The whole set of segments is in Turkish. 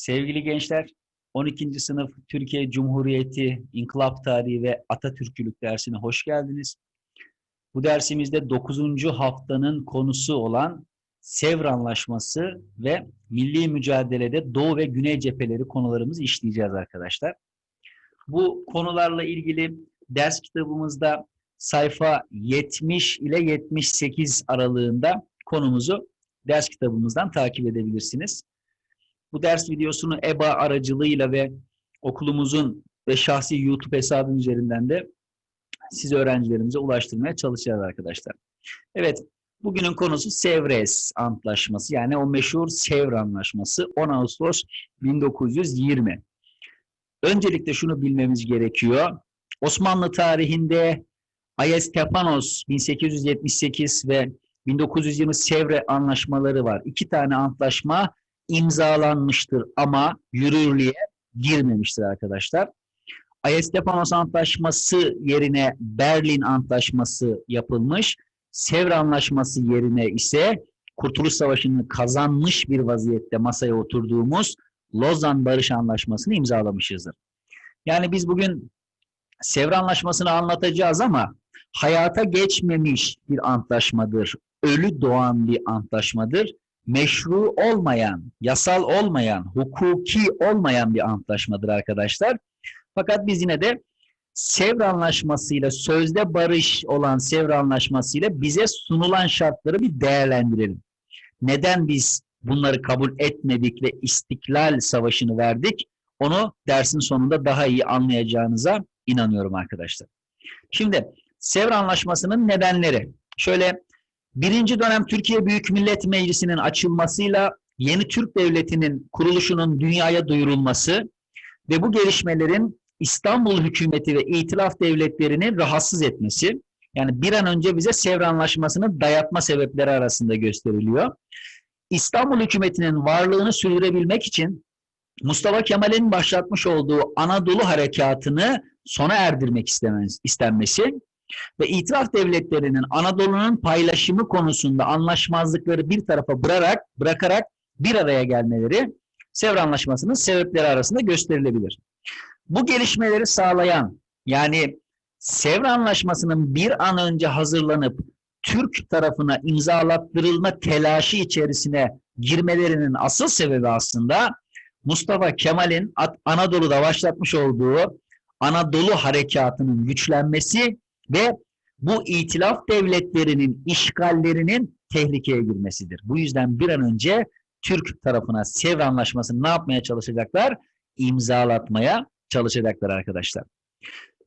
Sevgili gençler, 12. sınıf Türkiye Cumhuriyeti İnkılap Tarihi ve Atatürkçülük dersine hoş geldiniz. Bu dersimizde 9. haftanın konusu olan Sevr Anlaşması ve milli mücadelede Doğu ve Güney cepheleri konularımızı işleyeceğiz arkadaşlar. Bu konularla ilgili ders kitabımızda sayfa 70 ile 78 aralığında konumuzu ders kitabımızdan takip edebilirsiniz. Bu ders videosunu EBA aracılığıyla ve okulumuzun ve şahsi YouTube hesabım üzerinden de siz öğrencilerimize ulaştırmaya çalışacağız arkadaşlar. Evet, bugünün konusu Sevres Antlaşması yani o meşhur Sevr Anlaşması 10 Ağustos 1920. Öncelikle şunu bilmemiz gerekiyor. Osmanlı tarihinde Ayas Tepanos 1878 ve 1920 Sevre anlaşmaları var. İki tane antlaşma imzalanmıştır ama yürürlüğe girmemiştir arkadaşlar. Ayestepanos Antlaşması yerine Berlin Antlaşması yapılmış. Sevr Anlaşması yerine ise Kurtuluş Savaşı'nı kazanmış bir vaziyette masaya oturduğumuz Lozan Barış Anlaşması'nı imzalamışızdır. Yani biz bugün Sevr Anlaşması'nı anlatacağız ama hayata geçmemiş bir antlaşmadır. Ölü doğan bir antlaşmadır meşru olmayan, yasal olmayan, hukuki olmayan bir antlaşmadır arkadaşlar. Fakat biz yine de Sevr Anlaşması'yla sözde barış olan Sevr Anlaşması'yla bize sunulan şartları bir değerlendirelim. Neden biz bunları kabul etmedik ve İstiklal Savaşı'nı verdik? Onu dersin sonunda daha iyi anlayacağınıza inanıyorum arkadaşlar. Şimdi Sevr Anlaşması'nın nedenleri. Şöyle Birinci dönem Türkiye Büyük Millet Meclisi'nin açılmasıyla yeni Türk Devleti'nin kuruluşunun dünyaya duyurulması ve bu gelişmelerin İstanbul hükümeti ve itilaf devletlerini rahatsız etmesi, yani bir an önce bize Sevr Anlaşması'nı dayatma sebepleri arasında gösteriliyor. İstanbul hükümetinin varlığını sürdürebilmek için Mustafa Kemal'in başlatmış olduğu Anadolu harekatını sona erdirmek istenmesi ve itiraf devletlerinin Anadolu'nun paylaşımı konusunda anlaşmazlıkları bir tarafa bırakarak, bırakarak bir araya gelmeleri Sevr Anlaşması'nın sebepleri arasında gösterilebilir. Bu gelişmeleri sağlayan yani Sevr Anlaşması'nın bir an önce hazırlanıp Türk tarafına imzalattırılma telaşı içerisine girmelerinin asıl sebebi aslında Mustafa Kemal'in Anadolu'da başlatmış olduğu Anadolu harekatının güçlenmesi ve bu itilaf devletlerinin işgallerinin tehlikeye girmesidir. Bu yüzden bir an önce Türk tarafına Sevr Anlaşması'nı ne yapmaya çalışacaklar? İmzalatmaya çalışacaklar arkadaşlar.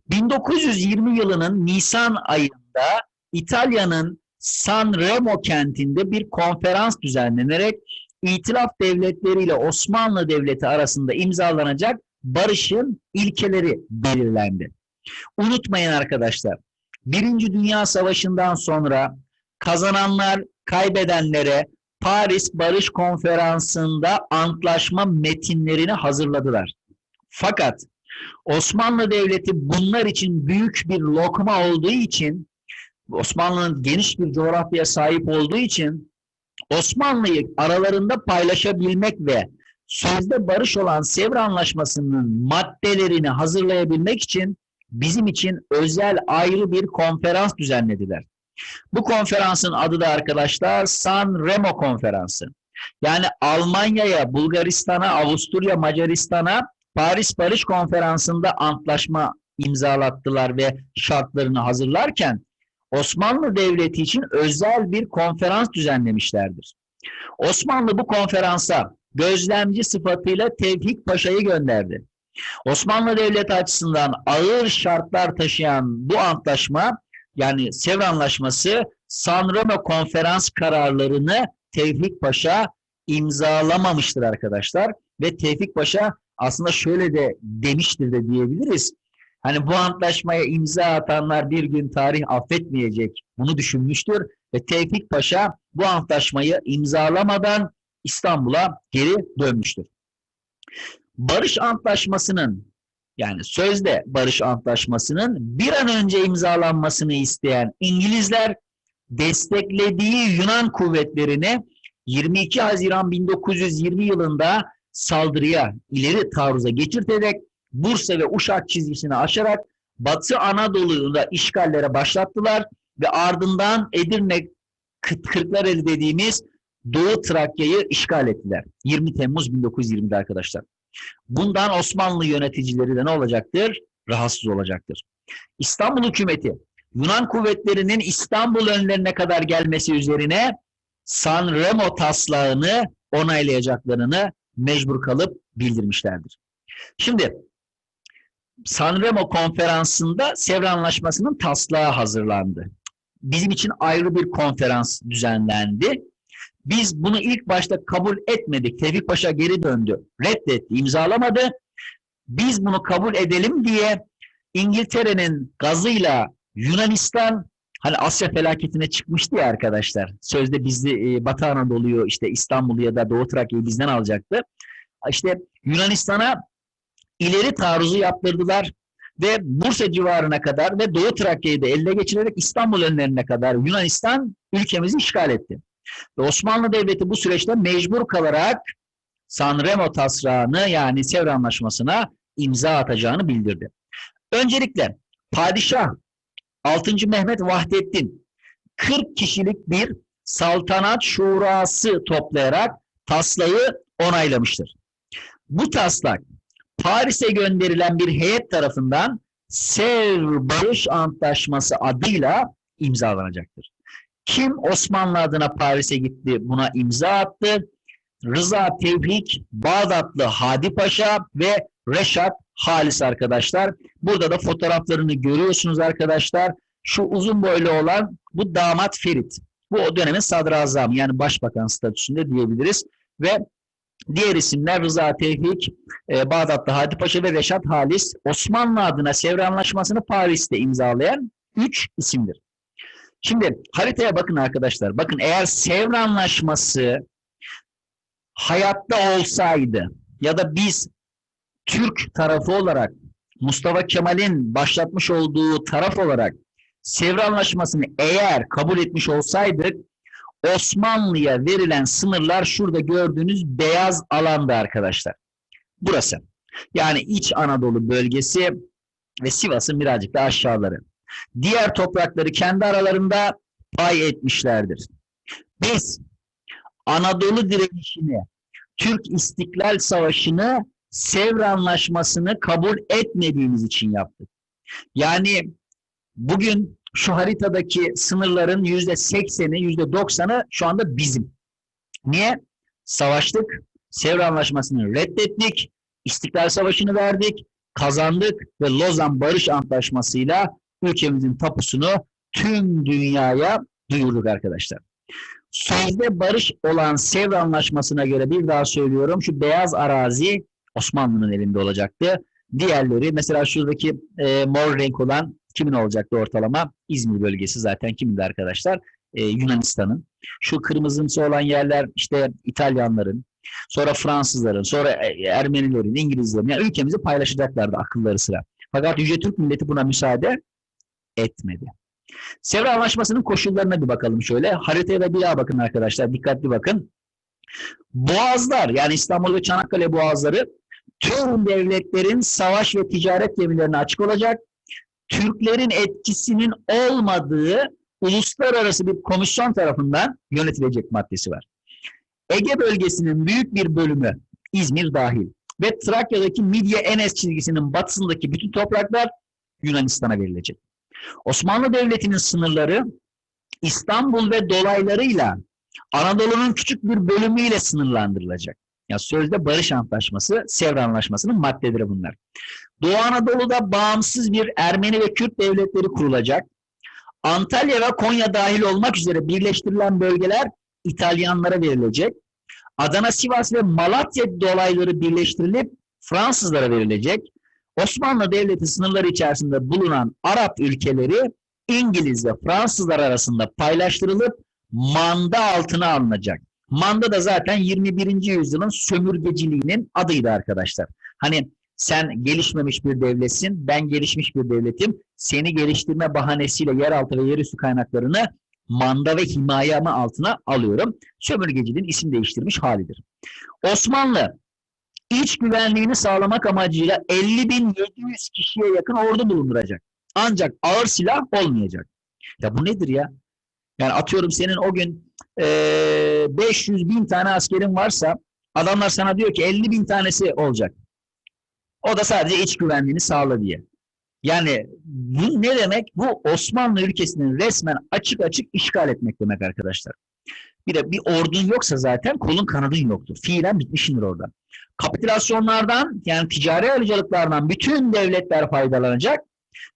1920 yılının Nisan ayında İtalya'nın San Remo kentinde bir konferans düzenlenerek İtilaf Devletleri ile Osmanlı Devleti arasında imzalanacak barışın ilkeleri belirlendi. Unutmayın arkadaşlar, Birinci Dünya Savaşı'ndan sonra kazananlar kaybedenlere Paris Barış Konferansı'nda antlaşma metinlerini hazırladılar. Fakat Osmanlı Devleti bunlar için büyük bir lokma olduğu için Osmanlı'nın geniş bir coğrafyaya sahip olduğu için Osmanlı'yı aralarında paylaşabilmek ve sözde barış olan Sevr Anlaşması'nın maddelerini hazırlayabilmek için bizim için özel ayrı bir konferans düzenlediler. Bu konferansın adı da arkadaşlar San Remo Konferansı. Yani Almanya'ya, Bulgaristan'a, Avusturya, Macaristan'a Paris Barış Konferansı'nda antlaşma imzalattılar ve şartlarını hazırlarken Osmanlı Devleti için özel bir konferans düzenlemişlerdir. Osmanlı bu konferansa gözlemci sıfatıyla Tevfik Paşa'yı gönderdi. Osmanlı Devleti açısından ağır şartlar taşıyan bu antlaşma yani Sevr Anlaşması Sanremo konferans kararlarını Tevfik Paşa imzalamamıştır arkadaşlar. Ve Tevfik Paşa aslında şöyle de demiştir de diyebiliriz. Hani bu antlaşmaya imza atanlar bir gün tarih affetmeyecek. Bunu düşünmüştür ve Tevfik Paşa bu antlaşmayı imzalamadan İstanbul'a geri dönmüştür. Barış Antlaşması'nın yani sözde Barış Antlaşması'nın bir an önce imzalanmasını isteyen İngilizler desteklediği Yunan kuvvetlerini 22 Haziran 1920 yılında saldırıya, ileri taarruza geçirterek Bursa ve Uşak çizgisini aşarak Batı Anadolu'da işgallere başlattılar ve ardından Edirne Kırklareli dediğimiz Doğu Trakya'yı işgal ettiler. 20 Temmuz 1920'de arkadaşlar. Bundan Osmanlı yöneticileri de ne olacaktır? Rahatsız olacaktır. İstanbul hükümeti Yunan kuvvetlerinin İstanbul önlerine kadar gelmesi üzerine San Remo taslağını onaylayacaklarını mecbur kalıp bildirmişlerdir. Şimdi San Remo konferansında Sevr Anlaşması'nın taslağı hazırlandı. Bizim için ayrı bir konferans düzenlendi. Biz bunu ilk başta kabul etmedik. Tevfik Paşa geri döndü. Reddetti, imzalamadı. Biz bunu kabul edelim diye İngiltere'nin gazıyla Yunanistan hani Asya felaketine çıkmıştı ya arkadaşlar. Sözde bizi e, Batı Anadolu'yu işte İstanbul'u ya da Doğu Trakya'yı bizden alacaktı. İşte Yunanistan'a ileri taarruzu yaptırdılar ve Bursa civarına kadar ve Doğu Trakya'yı da elde geçirerek İstanbul önlerine kadar Yunanistan ülkemizi işgal etti. Ve Osmanlı Devleti bu süreçte mecbur kalarak Sanremo taslağını yani Sevr Anlaşması'na imza atacağını bildirdi. Öncelikle padişah 6. Mehmet Vahdettin 40 kişilik bir saltanat şurası toplayarak taslağı onaylamıştır. Bu taslak Paris'e gönderilen bir heyet tarafından Sevr Barış Antlaşması adıyla imzalanacaktır. Kim Osmanlı adına Paris'e gitti buna imza attı? Rıza Tevfik, Bağdatlı Hadi Paşa ve Reşat Halis arkadaşlar. Burada da fotoğraflarını görüyorsunuz arkadaşlar. Şu uzun boylu olan bu damat Ferit. Bu o dönemin sadrazam yani başbakan statüsünde diyebiliriz. Ve diğer isimler Rıza Tevfik, e, Bağdatlı Hadi Paşa ve Reşat Halis. Osmanlı adına Sevr Anlaşması'nı Paris'te imzalayan üç isimdir. Şimdi haritaya bakın arkadaşlar. Bakın eğer Sevr Anlaşması hayatta olsaydı ya da biz Türk tarafı olarak Mustafa Kemal'in başlatmış olduğu taraf olarak Sevr Anlaşması'nı eğer kabul etmiş olsaydık Osmanlı'ya verilen sınırlar şurada gördüğünüz beyaz alanda arkadaşlar. Burası. Yani İç Anadolu bölgesi ve Sivas'ın birazcık da aşağıları. Diğer toprakları kendi aralarında pay etmişlerdir. Biz Anadolu direnişini, Türk İstiklal Savaşı'nı, Sevr Anlaşması'nı kabul etmediğimiz için yaptık. Yani bugün şu haritadaki sınırların yüzde sekseni, yüzde doksanı şu anda bizim. Niye? Savaştık, Sevr Anlaşması'nı reddettik, İstiklal Savaşı'nı verdik, kazandık ve Lozan Barış Antlaşması'yla ülkemizin tapusunu tüm dünyaya duyurduk arkadaşlar. Sözde barış olan Sevr Anlaşması'na göre bir daha söylüyorum şu beyaz arazi Osmanlı'nın elinde olacaktı. Diğerleri mesela şuradaki e, mor renk olan kimin olacaktı ortalama? İzmir bölgesi zaten kimindi arkadaşlar? E, Yunanistan'ın. Şu kırmızımsı olan yerler işte İtalyanların, sonra Fransızların, sonra Ermenilerin, İngilizlerin. Yani ülkemizi paylaşacaklardı akılları sıra. Fakat Yüce Türk milleti buna müsaade etmedi. Sevr Anlaşması'nın koşullarına bir bakalım şöyle. Haritaya da bir daha bakın arkadaşlar. Dikkatli bakın. Boğazlar yani İstanbul ve Çanakkale boğazları tüm devletlerin savaş ve ticaret gemilerine açık olacak. Türklerin etkisinin olmadığı uluslararası bir komisyon tarafından yönetilecek maddesi var. Ege bölgesinin büyük bir bölümü İzmir dahil ve Trakya'daki Midye Enes çizgisinin batısındaki bütün topraklar Yunanistan'a verilecek. Osmanlı Devleti'nin sınırları İstanbul ve dolaylarıyla Anadolu'nun küçük bir bölümüyle sınırlandırılacak. Ya sözde barış antlaşması, Sevr Anlaşması'nın maddeleri bunlar. Doğu Anadolu'da bağımsız bir Ermeni ve Kürt devletleri kurulacak. Antalya ve Konya dahil olmak üzere birleştirilen bölgeler İtalyanlara verilecek. Adana, Sivas ve Malatya dolayları birleştirilip Fransızlara verilecek. Osmanlı Devleti sınırları içerisinde bulunan Arap ülkeleri İngiliz ve Fransızlar arasında paylaştırılıp manda altına alınacak. Manda da zaten 21. yüzyılın sömürgeciliğinin adıydı arkadaşlar. Hani sen gelişmemiş bir devletsin, ben gelişmiş bir devletim. Seni geliştirme bahanesiyle yeraltı ve yerüstü kaynaklarını manda ve himayeme altına alıyorum. Sömürgeciliğin isim değiştirmiş halidir. Osmanlı iç güvenliğini sağlamak amacıyla 50.700 kişiye yakın ordu bulunduracak. Ancak ağır silah olmayacak. Ya bu nedir ya? Yani atıyorum senin o gün eee 500 bin tane askerin varsa adamlar sana diyor ki 50 bin tanesi olacak. O da sadece iç güvenliğini sağla diye. Yani bu ne demek? Bu Osmanlı ülkesinin resmen açık açık işgal etmek demek arkadaşlar. Bir de bir ordun yoksa zaten kolun kanadın yoktur. Fiilen bitmişindir orada. Kapitülasyonlardan yani ticari ayrıcalıklardan bütün devletler faydalanacak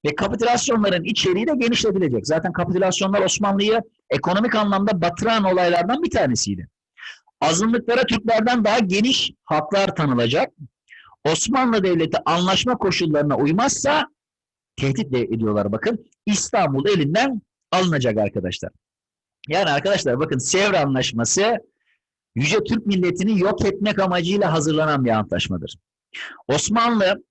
ve kapitülasyonların içeriği de genişletilecek. Zaten kapitülasyonlar Osmanlı'yı ekonomik anlamda batıran olaylardan bir tanesiydi. Azınlıklara Türklerden daha geniş haklar tanılacak. Osmanlı Devleti anlaşma koşullarına uymazsa tehdit ediyorlar bakın. İstanbul elinden alınacak arkadaşlar. Yani arkadaşlar bakın Sevr Anlaşması Yüce Türk milletini yok etmek amacıyla hazırlanan bir antlaşmadır. Osmanlı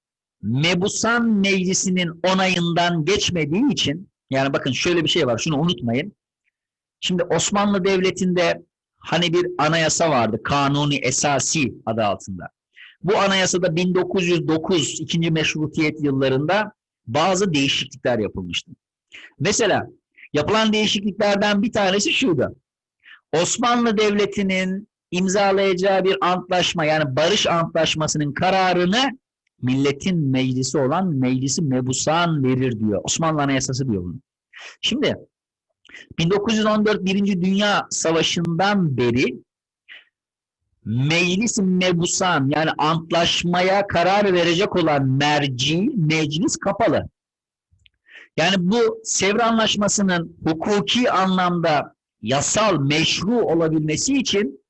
Mebusan Meclisi'nin onayından geçmediği için yani bakın şöyle bir şey var şunu unutmayın. Şimdi Osmanlı Devleti'nde hani bir anayasa vardı Kanuni Esasi adı altında. Bu anayasada 1909 ikinci meşrutiyet yıllarında bazı değişiklikler yapılmıştı. Mesela yapılan değişikliklerden bir tanesi şuydu. Osmanlı Devleti'nin imzalayacağı bir antlaşma yani barış antlaşmasının kararını milletin meclisi olan meclisi mebusan verir diyor. Osmanlı Anayasası diyor bunu. Şimdi 1914 Birinci Dünya Savaşı'ndan beri meclis mebusan yani antlaşmaya karar verecek olan merci meclis kapalı. Yani bu Sevr Anlaşması'nın hukuki anlamda yasal meşru olabilmesi için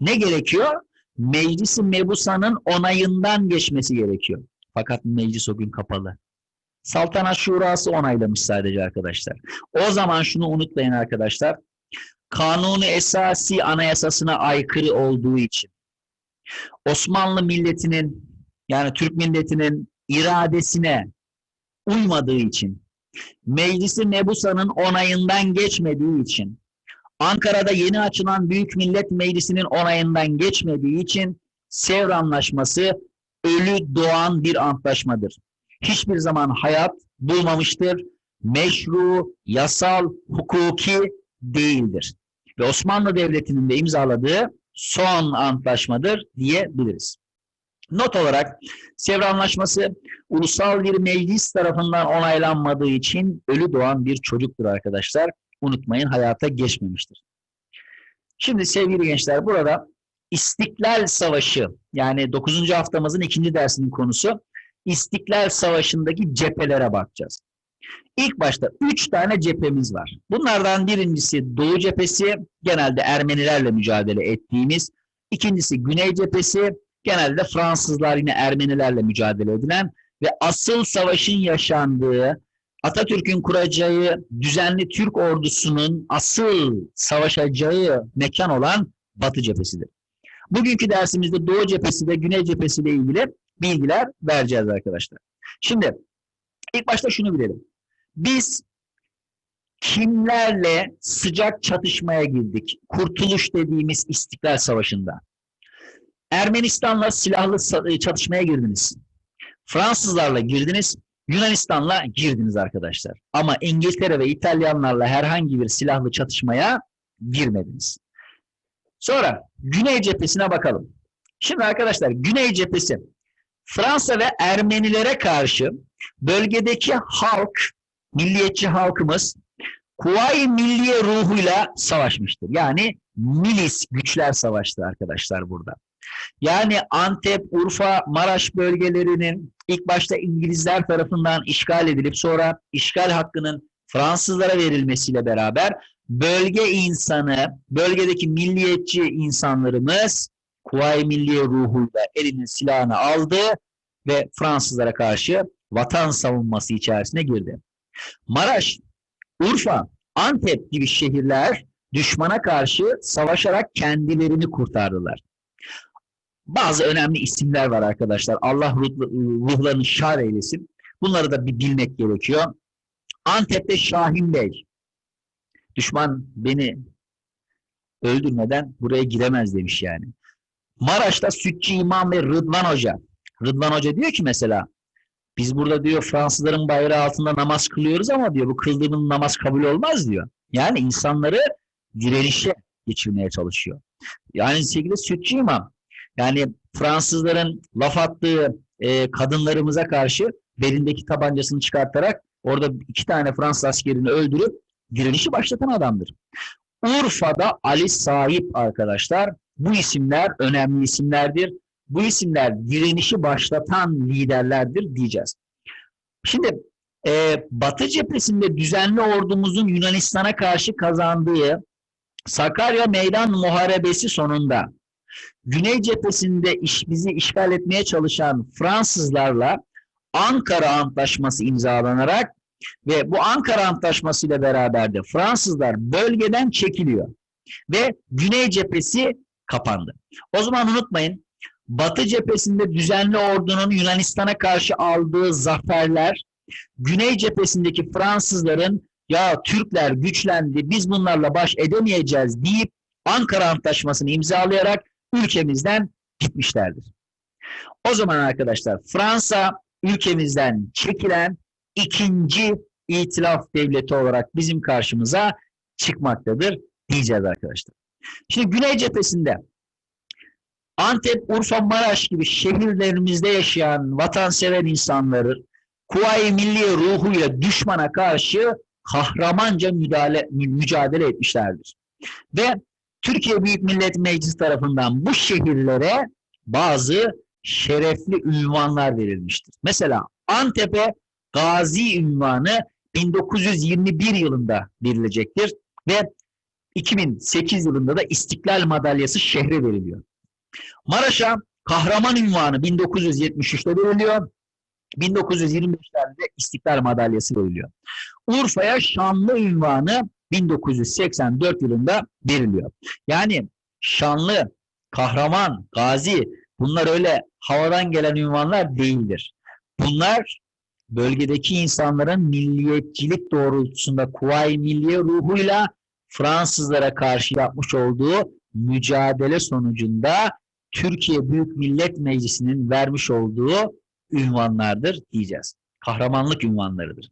ne gerekiyor? Meclis-i Mebusa'nın onayından geçmesi gerekiyor. Fakat meclis o gün kapalı. Saltanat Şurası onaylamış sadece arkadaşlar. O zaman şunu unutmayın arkadaşlar. Kanunu Esasi Anayasasına aykırı olduğu için Osmanlı milletinin yani Türk milletinin iradesine uymadığı için Meclisi Nebusa'nın onayından geçmediği için Ankara'da yeni açılan Büyük Millet Meclisi'nin onayından geçmediği için Sevr Anlaşması ölü doğan bir antlaşmadır. Hiçbir zaman hayat bulmamıştır. Meşru, yasal, hukuki değildir. Ve Osmanlı Devleti'nin de imzaladığı son antlaşmadır diyebiliriz. Not olarak Sevr Anlaşması ulusal bir meclis tarafından onaylanmadığı için ölü doğan bir çocuktur arkadaşlar. Unutmayın hayata geçmemiştir. Şimdi sevgili gençler burada İstiklal Savaşı yani 9. haftamızın ikinci dersinin konusu İstiklal Savaşı'ndaki cephelere bakacağız. İlk başta üç tane cephemiz var. Bunlardan birincisi Doğu cephesi, genelde Ermenilerle mücadele ettiğimiz. İkincisi Güney cephesi, genelde Fransızlar yine Ermenilerle mücadele edilen ve asıl savaşın yaşandığı, Atatürk'ün kuracağı düzenli Türk ordusunun asıl savaşacağı mekan olan Batı cephesidir. Bugünkü dersimizde Doğu cephesi ve Güney cephesi ile ilgili bilgiler vereceğiz arkadaşlar. Şimdi ilk başta şunu bilelim. Biz kimlerle sıcak çatışmaya girdik? Kurtuluş dediğimiz İstiklal Savaşı'nda. Ermenistan'la silahlı çatışmaya girdiniz. Fransızlarla girdiniz. Yunanistan'la girdiniz arkadaşlar. Ama İngiltere ve İtalyanlarla herhangi bir silahlı çatışmaya girmediniz. Sonra Güney cephesine bakalım. Şimdi arkadaşlar Güney cephesi Fransa ve Ermenilere karşı bölgedeki halk, milliyetçi halkımız Kuvayi Milliye ruhuyla savaşmıştır. Yani milis güçler savaştı arkadaşlar burada. Yani Antep, Urfa, Maraş bölgelerinin ilk başta İngilizler tarafından işgal edilip sonra işgal hakkının Fransızlara verilmesiyle beraber bölge insanı, bölgedeki milliyetçi insanlarımız Kuvayi Milliye ruhuyla elinin silahını aldı ve Fransızlara karşı vatan savunması içerisine girdi. Maraş, Urfa, Antep gibi şehirler düşmana karşı savaşarak kendilerini kurtardılar. Bazı önemli isimler var arkadaşlar. Allah ruhlarını şar eylesin. Bunları da bir bilmek gerekiyor. Antep'te Şahin Bey. Düşman beni öldürmeden buraya giremez demiş yani. Maraş'ta Sütçü İmam ve Rıdvan Hoca. Rıdvan Hoca diyor ki mesela biz burada diyor Fransızların bayrağı altında namaz kılıyoruz ama diyor bu kıldığımız namaz kabul olmaz diyor. Yani insanları direnişe geçirmeye çalışıyor. Yani şekilde Sütçü İmam yani Fransızların laf attığı e, kadınlarımıza karşı belindeki tabancasını çıkartarak orada iki tane Fransız askerini öldürüp direnişi başlatan adamdır. Urfa'da Ali Sahip arkadaşlar. Bu isimler önemli isimlerdir. Bu isimler direnişi başlatan liderlerdir diyeceğiz. Şimdi e, Batı cephesinde düzenli ordumuzun Yunanistan'a karşı kazandığı Sakarya Meydan Muharebesi sonunda Güney cephesinde iş, bizi işgal etmeye çalışan Fransızlarla Ankara Antlaşması imzalanarak ve bu Ankara Antlaşması ile beraber de Fransızlar bölgeden çekiliyor. Ve Güney cephesi kapandı. O zaman unutmayın Batı cephesinde düzenli ordunun Yunanistan'a karşı aldığı zaferler Güney cephesindeki Fransızların ya Türkler güçlendi biz bunlarla baş edemeyeceğiz deyip Ankara Antlaşması'nı imzalayarak ülkemizden gitmişlerdir. O zaman arkadaşlar Fransa ülkemizden çekilen ikinci itilaf devleti olarak bizim karşımıza çıkmaktadır diyeceğiz arkadaşlar. Şimdi Güney cephesinde Antep, Urfa, Maraş gibi şehirlerimizde yaşayan vatansever insanları Kuvayi Milliye ruhuyla düşmana karşı kahramanca müdahale, mücadele etmişlerdir. Ve Türkiye Büyük Millet Meclisi tarafından bu şehirlere bazı şerefli ünvanlar verilmiştir. Mesela Antep'e Gazi ünvanı 1921 yılında verilecektir ve 2008 yılında da İstiklal Madalyası şehre veriliyor. Maraş'a Kahraman ünvanı 1973'te veriliyor. 1925'lerde İstiklal Madalyası veriliyor. Urfa'ya Şanlı ünvanı 1984 yılında veriliyor. Yani şanlı, kahraman, gazi bunlar öyle havadan gelen ünvanlar değildir. Bunlar bölgedeki insanların milliyetçilik doğrultusunda Kuvayi Milliye ruhuyla Fransızlara karşı yapmış olduğu mücadele sonucunda Türkiye Büyük Millet Meclisi'nin vermiş olduğu ünvanlardır diyeceğiz. Kahramanlık ünvanlarıdır.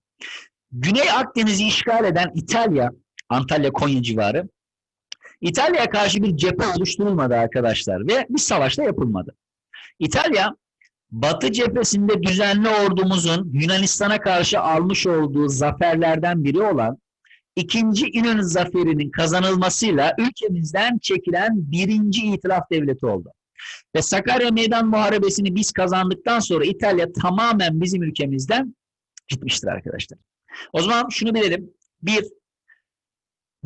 Güney Akdeniz'i işgal eden İtalya, Antalya Konya civarı, İtalya'ya karşı bir cephe oluşturulmadı arkadaşlar ve bir savaşta yapılmadı. İtalya, Batı cephesinde düzenli ordumuzun Yunanistan'a karşı almış olduğu zaferlerden biri olan ikinci İnönü zaferinin kazanılmasıyla ülkemizden çekilen birinci itilaf devleti oldu. Ve Sakarya Meydan Muharebesi'ni biz kazandıktan sonra İtalya tamamen bizim ülkemizden gitmiştir arkadaşlar. O zaman şunu bilelim. Bir,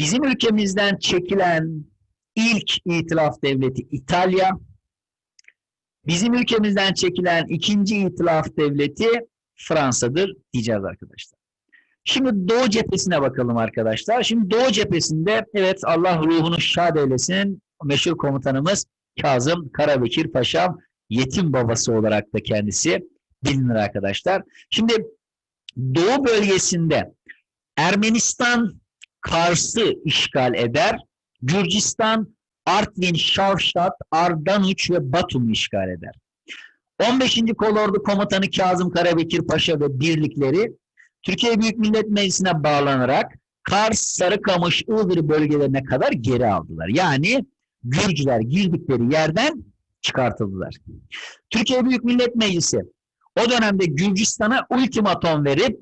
bizim ülkemizden çekilen ilk itilaf devleti İtalya, bizim ülkemizden çekilen ikinci itilaf devleti Fransa'dır diyeceğiz arkadaşlar. Şimdi Doğu cephesine bakalım arkadaşlar. Şimdi Doğu cephesinde evet Allah ruhunu şad eylesin meşhur komutanımız Kazım Karabekir Paşam yetim babası olarak da kendisi bilinir arkadaşlar. Şimdi Doğu bölgesinde Ermenistan Kars'ı işgal eder. Gürcistan, Artvin, Şavşat, Ardanuç ve Batum işgal eder. 15. Kolordu Komutanı Kazım Karabekir Paşa ve birlikleri Türkiye Büyük Millet Meclisi'ne bağlanarak Kars, Sarıkamış, Iğdır bölgelerine kadar geri aldılar. Yani Gürcüler girdikleri yerden çıkartıldılar. Türkiye Büyük Millet Meclisi o dönemde Gürcistan'a ultimatom verip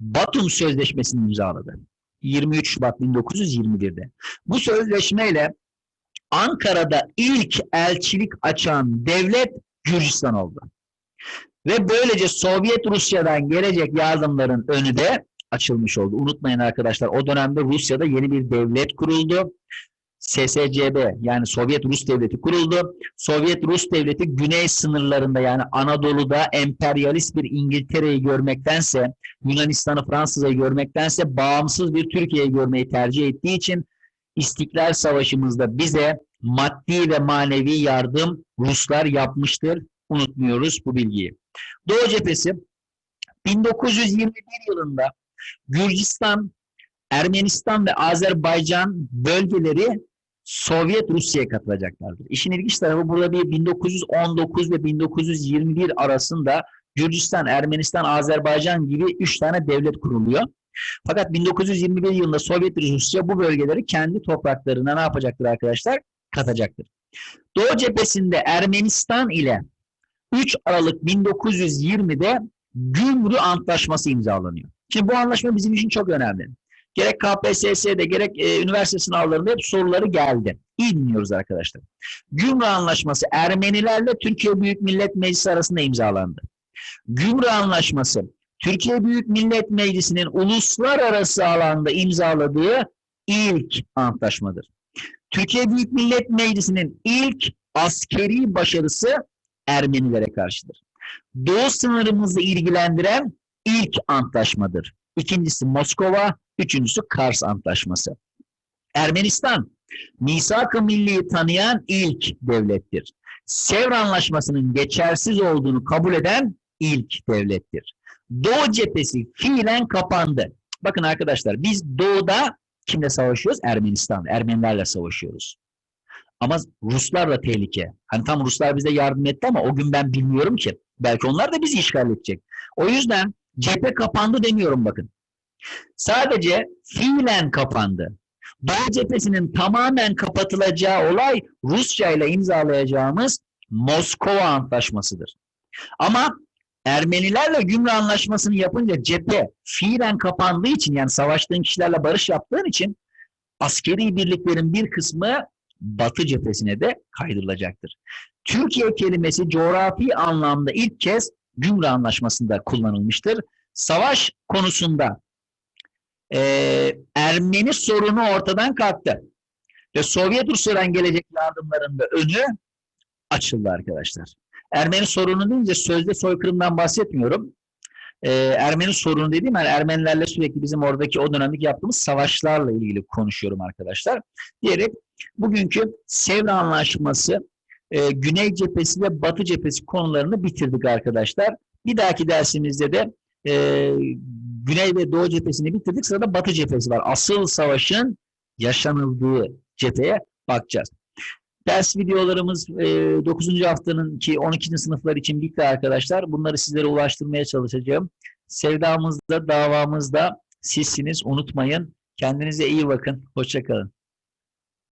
Batum Sözleşmesi'ni imzaladı. 23 Şubat 1921'de. Bu sözleşmeyle Ankara'da ilk elçilik açan devlet Gürcistan oldu. Ve böylece Sovyet Rusya'dan gelecek yardımların önü de açılmış oldu. Unutmayın arkadaşlar o dönemde Rusya'da yeni bir devlet kuruldu. SSCB yani Sovyet Rus Devleti kuruldu. Sovyet Rus Devleti güney sınırlarında yani Anadolu'da emperyalist bir İngiltere'yi görmektense, Yunanistan'ı Fransız'ı görmektense bağımsız bir Türkiye'yi görmeyi tercih ettiği için İstiklal Savaşımızda bize maddi ve manevi yardım Ruslar yapmıştır. Unutmuyoruz bu bilgiyi. Doğu cephesi 1921 yılında Gürcistan, Ermenistan ve Azerbaycan bölgeleri Sovyet Rusya'ya katılacaklardır. İşin ilginç tarafı burada bir 1919 ve 1921 arasında Gürcistan, Ermenistan, Azerbaycan gibi üç tane devlet kuruluyor. Fakat 1921 yılında Sovyet Rusya bu bölgeleri kendi topraklarına ne yapacaktır arkadaşlar? Katacaktır. Doğu cephesinde Ermenistan ile 3 Aralık 1920'de Gümrü Antlaşması imzalanıyor. Şimdi bu anlaşma bizim için çok önemli. Gerek KPSS'de gerek e, üniversite sınavlarında hep soruları geldi. İyi dinliyoruz arkadaşlar. Gümrü Anlaşması Ermenilerle Türkiye Büyük Millet Meclisi arasında imzalandı. Gümrü Anlaşması Türkiye Büyük Millet Meclisi'nin uluslararası alanda imzaladığı ilk antlaşmadır. Türkiye Büyük Millet Meclisi'nin ilk askeri başarısı Ermenilere karşıdır. Doğu sınırımızı ilgilendiren ilk antlaşmadır. İkincisi Moskova, üçüncüsü Kars Antlaşması. Ermenistan, misak-ı milliyi tanıyan ilk devlettir. Sevr Anlaşması'nın geçersiz olduğunu kabul eden ilk devlettir. Doğu cephesi fiilen kapandı. Bakın arkadaşlar biz doğuda kimle savaşıyoruz? Ermenistan. Ermenilerle savaşıyoruz. Ama Ruslar da tehlike. Hani tam Ruslar bize yardım etti ama o gün ben bilmiyorum ki. Belki onlar da bizi işgal edecek. O yüzden cephe kapandı demiyorum bakın. Sadece fiilen kapandı. Doğu cephesinin tamamen kapatılacağı olay Rusya ile imzalayacağımız Moskova Antlaşması'dır. Ama Ermenilerle Gümrü Anlaşması'nı yapınca cephe fiilen kapandığı için yani savaştığın kişilerle barış yaptığın için askeri birliklerin bir kısmı Batı cephesine de kaydırılacaktır. Türkiye kelimesi coğrafi anlamda ilk kez Gümrü Anlaşması'nda kullanılmıştır. Savaş konusunda e, Ermeni sorunu ortadan kalktı. Ve Sovyet Rusya'dan gelecek yardımların da önü açıldı arkadaşlar. Ermeni sorunu deyince sözde soykırımdan bahsetmiyorum. Ee, Ermeni sorunu dediğim yani Ermenilerle sürekli bizim oradaki o dönemdeki yaptığımız savaşlarla ilgili konuşuyorum arkadaşlar. Diyerek bugünkü Sevr Anlaşması e, Güney cephesi ve Batı cephesi konularını bitirdik arkadaşlar. Bir dahaki dersimizde de e, Güney ve Doğu cephesini bitirdik. Sırada Batı cephesi var. Asıl savaşın yaşanıldığı cepheye bakacağız. Ders videolarımız e, 9. haftanın ki 12. sınıflar için bitti arkadaşlar. Bunları sizlere ulaştırmaya çalışacağım. Sevdamızda, davamızda sizsiniz. Unutmayın. Kendinize iyi bakın. Hoşçakalın.